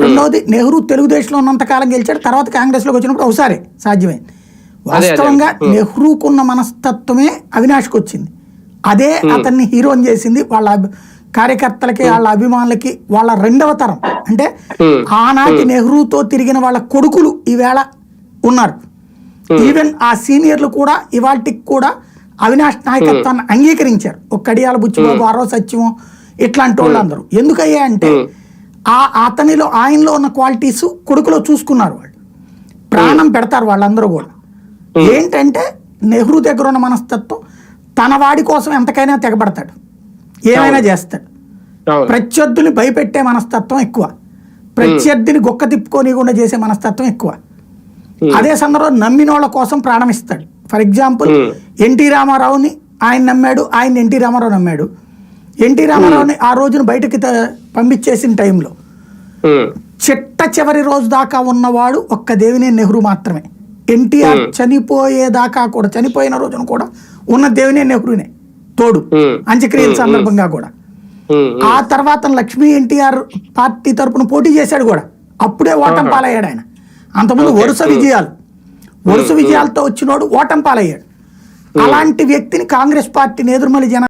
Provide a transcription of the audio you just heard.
రెండవది నెహ్రూ తెలుగుదేశంలో ఉన్నంత కాలం గెలిచాడు తర్వాత కాంగ్రెస్లోకి వచ్చినప్పుడు ఒకసారి సాధ్యమైంది వాస్తవంగా నెహ్రూకున్న మనస్తత్వమే అవినాష్కి వచ్చింది. అదే అతన్ని హీరోని చేసింది వాళ్ళ కార్యకర్తలకి వాళ్ళ అభిమానులకి వాళ్ళ రెండవ తరం. అంటే. ఆనాటి నెహ్రూతో తిరిగిన వాళ్ళ కొడుకులు ఈవేళ ఉన్నారు. ఈవెన్ ఆ సీనియర్లు కూడా ఇవాటికి కూడా అవినాష్ నాయకత్వాన్ని అంగీకరించారు. ఒక కడియాల బుచ్చిబాబు ఆరో సత్యం ఇట్లాంటి వాళ్ళందరూ. ఎందుకయ్యా అంటే ఆ అతనిలో ఆయనలో ఉన్న క్వాలిటీస్ కొడుకులో చూసుకున్నారు వాళ్ళు. ప్రాణం పెడతారు వాళ్ళందరూ కూడా. ఏంటంటే నెహ్రూ దగ్గర ఉన్న మనస్తత్వం తన వాడి కోసం ఎంతకైనా తెగబడతాడు. ఏమైనా చేస్తాడు. అవును. ప్రత్యర్థుల్ని భయపెట్టే మనస్తత్వం ఎక్కువ. ప్రత్యర్థిని గొక్క తిప్పుకోనికుండా చేసే మనస్తత్వం ఎక్కువ. అదే సందర్భంలో నమ్మిన వాళ్ళ కోసం ప్రాణం ఇస్తాడు. For example. ఎన్టీ రామారావుని ఆయన నమ్మాడు ఆయన ఎన్టీ రామారావు నమ్మాడు. ఎన్టీ రామారావుని ఆ రోజున బయటకి పంపించేసిన టైంలో. చిట్ట చివరి రోజు దాకా ఉన్నవాడు ఒక్క దేవినే నెహ్రూ మాత్రమే. ఎన్టీఆర్ చనిపోయేదాకా కూడా చనిపోయిన రోజున కూడా ఉన్న దేవినే నెహ్రూనే తోడు. అంత్యక్రియల సందర్భంగా కూడా. ఆ తర్వాత లక్ష్మీ ఎన్టీఆర్ పార్టీ తరపున పోటీ చేశాడు కూడా. అప్పుడే ఓటం పాలయ్యాడు ఆయన. అంతకుముందు. వరుస విజయాలు. వరుస విజయాలతో వచ్చినోడు ఓటం పాలయ్యాడు. అలాంటి వ్యక్తిని కాంగ్రెస్ పార్టీ నేదురుమల్లి జన